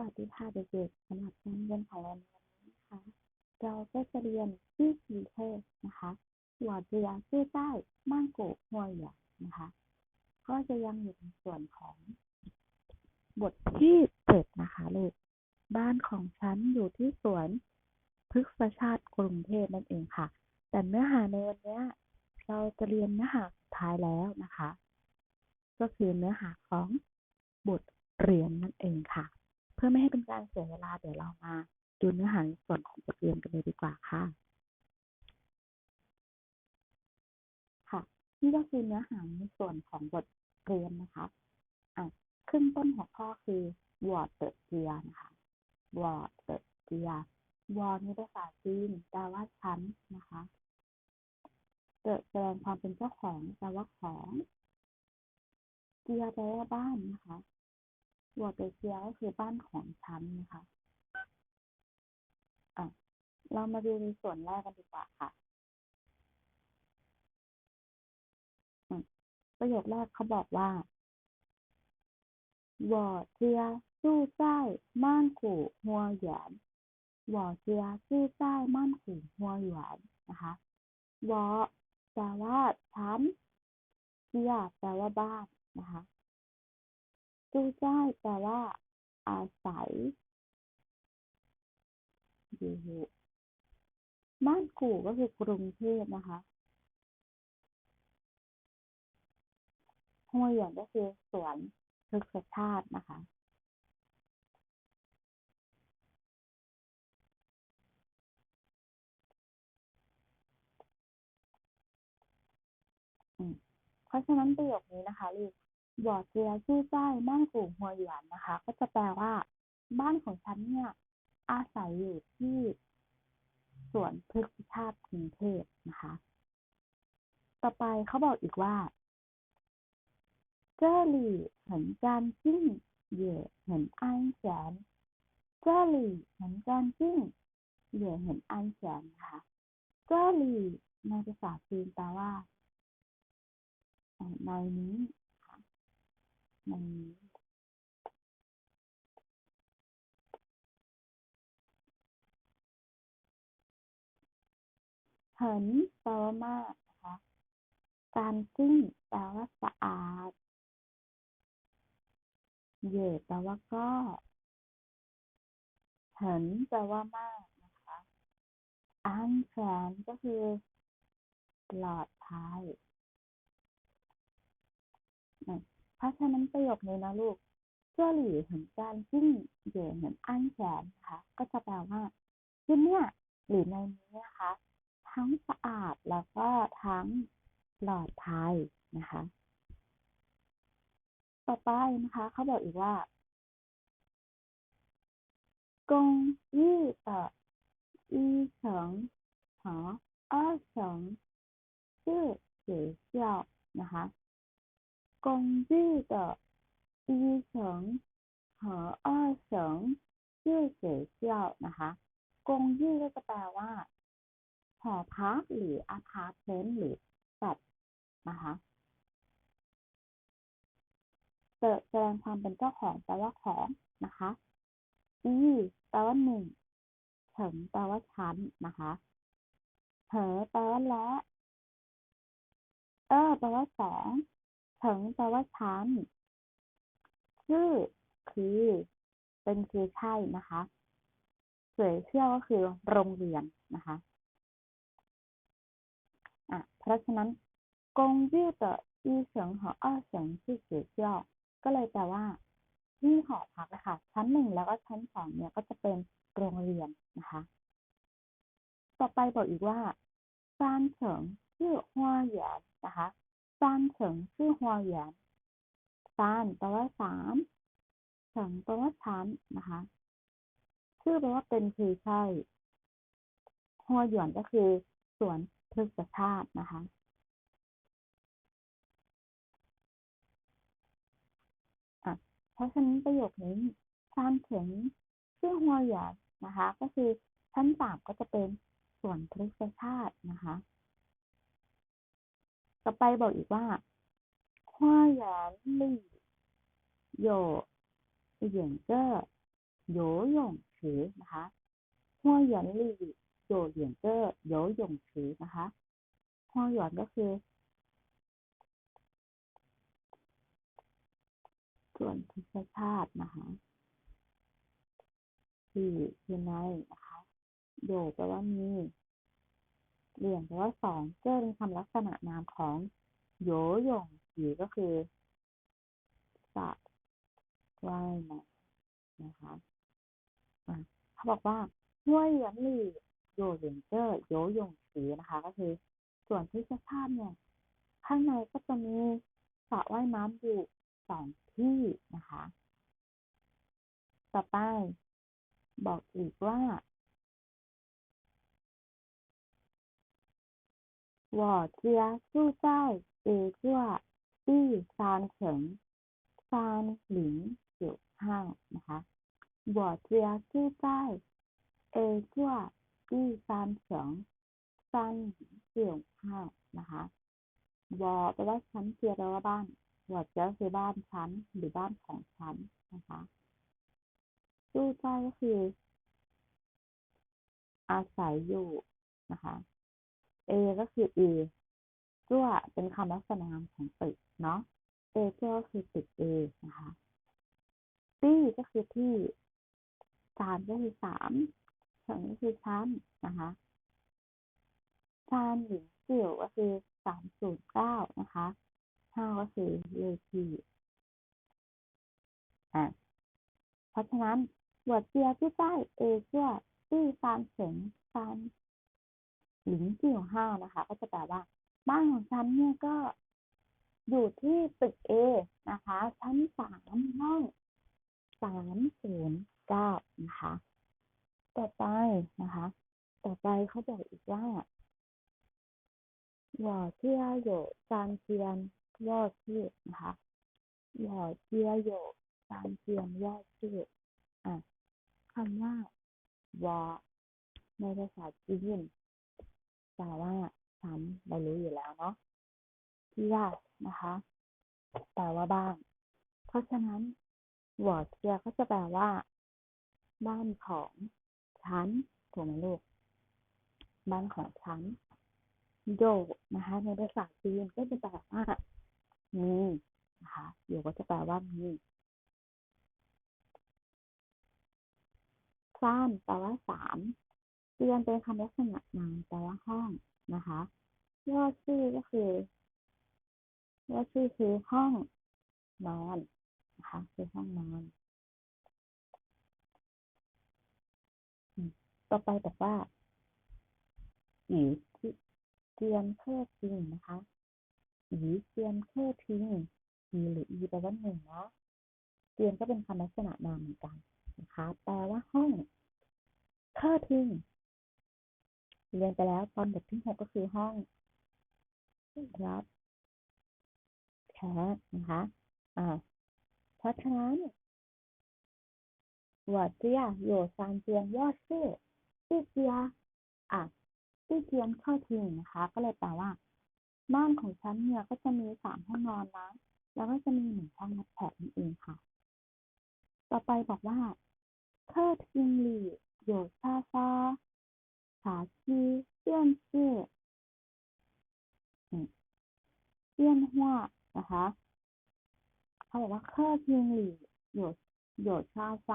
วัสดีค่ะเด็กๆสำหรับการเรียนของเราในวันนี้นะคะเราก็จะเรียนชื่อคีเทศนะคะหัวเรือชื่อใต้ม่านโกหัวเหยนะคะ ก็จะยังอยู่ในส่วนของบทที่เจ็ดนะคะลูกบ้านของฉันอยู่ที่สวนพฤกษชาติกรุงเทพนั่นเองค่ะ แต่เนื้อหาในวันนี้เราจะเรียนเนื้อหาสุดท้ายแล้วนะคะ ก็คือเนื้อหาของบทเรียนนั่นเองค่ะ เพื่อไม่ให้เป็นการเสียเวลา เดี๋ยวเรามาดูเนื้อหาในส่วนของบทเรียนกันเลยดีกว่าค่ะ ค่ะ นี่ก็คือเนื้อหาในส่วนของบทเรียนนะคะอะขึ้นต้นหัวข้อคือ word เติร์เจียนะคะ word เติร์เจีย word ในภาษาจีนแปลว่าชั้นนะคะเกิดแสดงความเป็นเจ้าของแปลว่าของเจียแปลว่าบ้านนะคะ วอเตเซียก็คือบ้านของฉันนะคะ อ่ะ เรามาดูในส่วนแรกกันดีกว่าค่ะประโยคแรกเขาบอกว่า我家住在曼谷花园我家住在曼谷花园นะคะวอแปลว่าฉันเจียแปลว่าบ้านนะคะ จูจ้ายแปลว่า อาศัย อยู่ม่านกู่ก็คือกรุงเทพนะคะห้วยหยวนก็คือสวนพฤกษชาตินะคะเพราะฉะนั้นประโยคนี้นะคะลูก บอดเจียจู้จ้ายมั่นกู่ฮัวหยวนนะคะ ก็จะแปลว่า บ้านของฉันเนี่ย อาศัยอยู่ที่สวนพฤกษชาติกรุงเทพนะคะ ต่อไปเขาบอกอีกว่าเจอร์ลี่เหมือนการจิ้งเหย่เหมือนอันแสนเจอร์ลี่เหมือนการจิ้งเหย่เหมือนอันแสนนะคะเจอร์ลี่ในภาษาจีนแปลว่าในนี้ เหินแปลว่ามากนะคะ การจิ้งแปลว่าสะอาดเย่แปลว่าก็เหินแปลว่ามากนะคะอันแสนก็คือปลอดภัย ราะฉะนั้นประโยคนี้นะลูกเจ้าหลี่เหมือนการยิ้งเหย่เหมือนอ้างแขนนะคะก็จะแปลว่าที่เนี่ยหรือในนี้นะคะ ทั้งสะอาดแล้วก็ทั้งปลอดภัยนะคะ ต่อไปนะคะเขาบอกอีกว่ากงยี่ต่ออีสองหออ้อสองชื่อเสียเจียวนะคะ 公寓的一层和二层是学校นะคะกงยี่ก็จะแปลว่าหอพักหรืออาพาร์ตเมนต์หรือแฟลตนะคะแสดงความเป็นเจ้าของแปลว่าของนะคะอีแปลว่าหนึ่งเฉิงแปลว่าชั้นนะคะเหอแปลว่าและ เออแปลว่าสอง ถิงแปลว่าชั้นชื่อคือ เป็นคือใช่นะคะสวยเชี่ยวก็คือโรงเรียนนะคะอะเพราะฉะนั้นกงยื่ต่ออีเสียงหออเสียงชื่อสียเชี่ยวก็เลยแปลว่าที่หอพักนะคะชั้นหนึ่งแล้วก็ชั้นสองเนี่ยก็จะเป็นโรงเรียนนะคะ ต่อไปบอกอีกว่าซานเฉิงชื่อหัวเหยีนนะคะ ซานเฉิงชื่อหัวหยวนซานแปลว่าสามเฉิงแปลว่าชั้นนะคะชื่อแปลว่าเป็นคือใช่หัวหยวนก็คือสวนพฤกษชาตินะคะ เพราะฉะนั้นประโยคนี้ซานเฉิงชื่อหัวหยวนนะคะ ก็คือชั้นสามก็จะเป็นส่วนพฤกษชาตินะคะ ต่อไปบอกอีกว่า花园里有两个 游泳池นะคะหัวหยวนหลี่有两个游泳池นะคะหัวหยวนก็คือ ส่วนทิศชาตินะคะสี่คือในนะคะโยแปลว่ามี เหลี่ยมแปลว่าสองเจ้าเป็นคำลักษณะนามของโยหยงสีก็คือสระว่ายน้ำนะคะอะเขาบอกว่าห้วยเหวียนหลี่โยเหลียนเจอร์โยหยงสีนะคะ ก็คือ ส่วนที่ชาติเนี่ย ข้างในก็จะมีสระว่ายน้ำอยู่สองที่นะคะ ต่อไป บอกอีกว่า 我家住在一个第三层三零九号นะคะ我家住在一个第三层三零九号นะคะวอแปลว่าชั้นเจียแปลว่าบ้านวอเจียคือบ้านชั้นหรือบ้านของชั้นนะคะตู้ใจก็คือ อาศัยอยู่นะคะ เอก็คือเอตัวเป็นคำลักษณะนาของตึกเนาะเอจั่วก็คือตึกเอนะคะตี้ก็คือที่สามก็คือสามฉังก็คือชั้นนะคะชานหญิงเสี่ยวก็คือสามศูนย์เก้านะคะห้าก็คือเลขีอะเพราะฉะนั้นบทเจียที่ใต้เอเชียตี้สามเสียงสาม หลิงเกี่ยวห้านะคะ ก็จะแปลว่า บ้านของฉันเนี่ยก็อยู่ที่ตึกเอนะคะ ชั้นสามห้องสามศูนย์เก้านะคะ ต่อไปนะคะ ต่อไปเขาบอกอีกว่าหล่อเจียโยจานเทียนย่อชื่อนะคะหล่อเจียโยจานเทียนย่อชื่ออะคำว่าหล่อในภาษาจีน แปลว่าฉันเรารู้อยู่แล้วเนาะที่ว่านะคะแปลว่าบ้าน เพราะฉะนั้นหัวเทียก็จะแปลว่า บ้านของฉันถูกไหมลูก บ้านของฉันโยนะคะในภาษาจีนก็จะแปลว่ามีนะคะโยก็จะแปลว่ามีซ่านแปลว่าสาม เตียนเป็นคำลักษณะนามแปลว่าห้องนะคะย่อชื่อก็คือย่อชื่อคือห้องนอนนะคะคือห้องนอนต่อไปบอกว่าหีเจียนเครื่อทิ้งนะคะหีเจียนเครื่อทิ้งหีหรืออีแปลว่าหนึ่งนะเจียนก็เป็นคำลักษณะนามเหมือนกันนะคะแปลว่าห้องเครื่อทิ้ง เรียนไปแล้วตอนบทที่หกก็คือห้องรับแขกนะคะ อ่า เพราะฉะนั้น我家有三间卧室ที่เจียอ่ะที่เจียนเข้าทิ้งนะคะ ก็เลยแปลว่า บ้านของฉันเนี่ยก็จะมีสามห้องนอนนะ แล้วก็จะมีหนึ่งห้องรับแขกนั่นเองค่ะ ต่อไปบอกว่า客厅里有沙发茶几、 电视อืมเตี้ยนหัวนะคะเขาบอกว่า客厅里有有沙发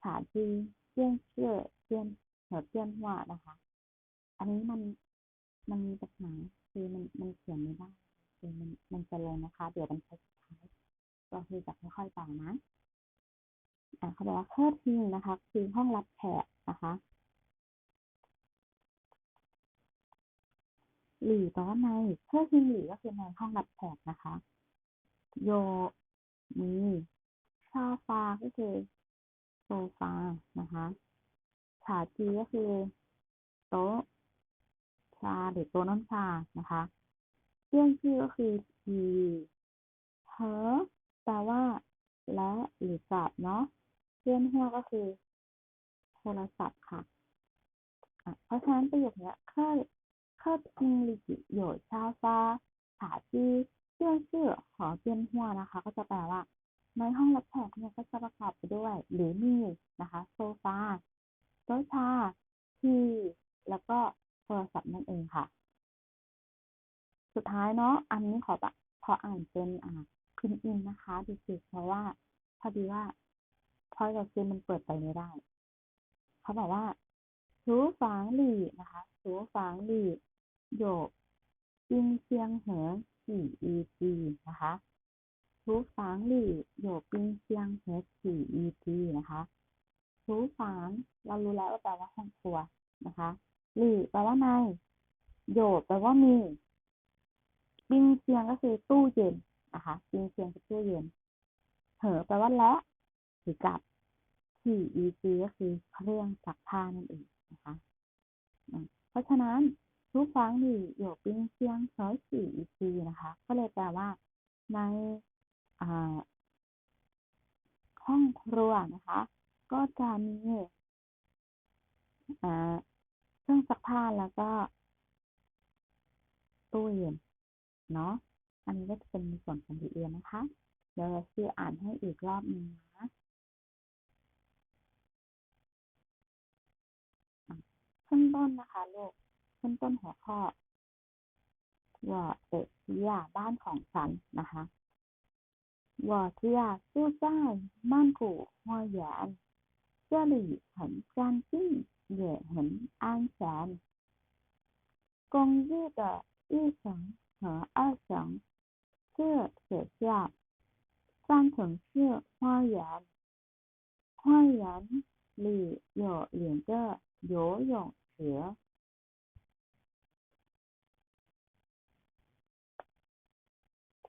茶几电视เตี้ยนแถวเตี้ยนหัวนะคะ อันนี้มันมันมีปัญหาคือมันมันเขียนไม่ได้คือมันมันจะลงนะคะ เดี๋ยวมันใช้สุดท้ายก็คือจะค่อยๆต่อนะอ่าเขาบอกว่าเครื่องทิ้งนะคะ คือห้องรับแขกนะคะ หลี่แปลว่าในเครื่องทิ้งหลี่ก็คือในห้องรับแขกนะคะ โยมีชาฟาก็คือโซฟานะคะฉาจีก็คือโต๊ะชาหรือโต๊ะน้ำชานะคะเตี้ยนชื่อก็คือทีเฮอแปลว่า และหรือจับเนาะเตี้ยนหัวก็คือ โทรศัพท์ค่ะ เพราะฉะนั้นประโยคนี้ยเคย เคยพิงหลี有沙发茶几电视和电话นะคะ ก็จะแปลว่า ในห้องรับแขกเนี่ยก็จะประกอบไปด้วย หรือมีนะคะ โซฟา โต๊ะชา ทีวีแล้วก็โทรศัพท์นั่นเองค่ะ สุดท้ายเนาะ อันนี้ขอแบบขออ่านเป็นอ่าพิมพ์อินนะคะดูสิเพราะว่า พอดีว่าพอยเราซื้อมันเปิดไปไม่ได้ เขาบอกว่า厨房里นะคะ厨房里 有冰箱和洗衣机นะคะ厨房里有冰箱和洗衣机นะคะ厨房เรารู้แล้วว่าแปลว่าห้องครัวนะคะหลีแปลว่าในโยแปลว่ามี冰箱ก็คือตู้เย็นนะคะ冰箱คือตู้เย็น เหอแปลว่าและหรือกับที่ EG ก็คือเครื่องซักผ้านั่นเองนะคะอืมเพราะฉะนั้น ทุกครั้งที่อยู่ปิ้งเชียงซอยสี่ EG นะคะ ก็เลยแปลว่า ในห้องครัวนะคะ ก็จะมีเครื่องซักผ้าแล้วก็ตู้เย็นเนาะ อันนี้ก็จะเป็นส่วนของดีเอนะคะ เดี๋ยวเราชื่ออ่านให้อีกรอบนึงนะขึ้นต้นนะคะลูก ขึ้นต้นหัวข้อว่าเด็กที่ยาบ้านของฉันนะคะว่าที่ยา住在曼谷花园这里很干净也很安全公寓的一层和二层是学校三层是花园花园里有两个游泳池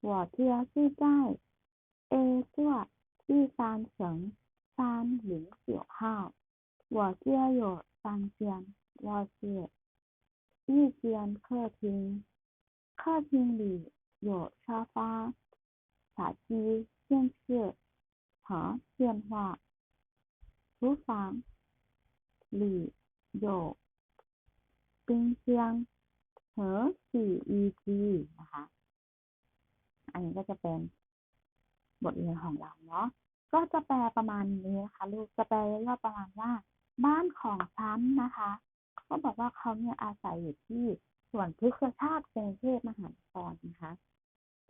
我家是在 a 座第三层三零九号。我家有三间卧室一间客厅。客厅里有沙发茶几电视和电话。厨房里有冰箱和洗衣机 อันนี้ก็จะเป็นบทเรียนของเราเนาะ ก็จะแปลประมาณนี้นะคะลูก จะแปลย่อประมาณว่า บ้านของฉันนะคะ ก็บอกว่าเขาเนี่ยอาศัยอยู่ที่ส่วนพฤกษชาติกรุงเทพมหานครนะคะ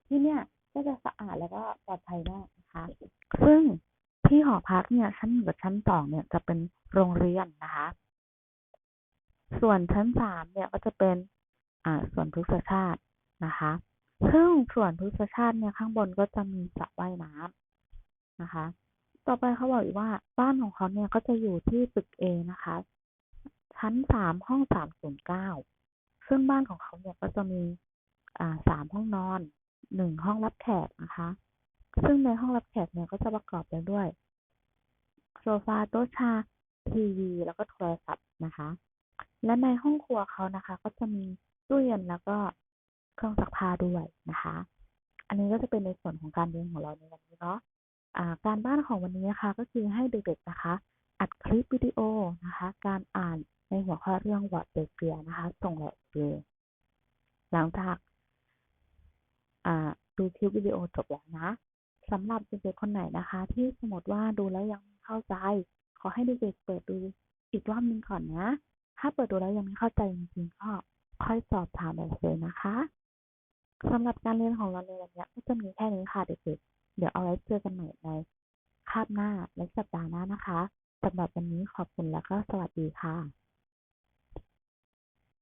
ที่เนี่ยก็จะสะอาดแล้วก็ปลอดภัยมากนะคะ ซึ่งที่หอพักเนี่ยชั้นหนึ่งกับชั้นสองเนี่ยจะเป็นโรงเรียนนะคะ ส่วนชั้นสามเนี่ยก็จะเป็นอ่าส่วนพฤกษชาตินะคะ ซึ่งส่วนพฤกษชาติเนี่ยข้างบนก็จะมีสระว่ายน้ำนะคะ ต่อไปเขาบอกอีกว่าบ้านของเขาเนี่ยก็จะอยู่ที่ตึก A นะคะ ชั้นสามห้องสามศูนย์เก้าซึ่งบ้านของเขาเนี่ยก็จะมีอ่าสามห้องนอนหนึ่งห้องรับแขกนะคะ ซึ่งในห้องรับแขกเนี่ยก็จะประกอบไปด้วยโซฟาโต๊ะชาทีวีแล้วก็โทรศัพท์นะคะ และในห้องครัวเขานะคะ ก็จะมีตู้เย็นแล้วก็ เครื่องซักผ้าด้วยนะคะ อันนี้ก็จะเป็นในส่วนของการเรียนของเราในวันนี้เนาะอ่าการบ้านของวันนี้นะคะก็คือให้เด็กๆนะคะ อัดคลิปวิดีโอนะคะ การอ่านในหัวข้อเรื่องวอร์ดเดเกียนะคะ ส่งแหลกเยหลังจากดูคลิปวิดีโอจบแล้วนะสำหรับเด็กๆคนไหนนะคะ ที่สมมติว่าดูแล้วยังไม่เข้าใจ ขอให้เด็กๆเปิดดูอีกรอบนึงก่อนนะ ถ้าเปิดดูแล้วยังไม่เข้าใจจริงๆก็ค่อยสอบถามแบบเลยนะคะ สำหรับการเรียนของเราในวันนี้ก็จะมีแค่นี้ค่ะเด็กๆ เดี๋ยวเอาไว้เจอกันใหม่ในคาบหน้าและสัปดาห์หน้านะคะสำหรับวันนี้ขอบคุณแล้วก็สวัสดีค่ะ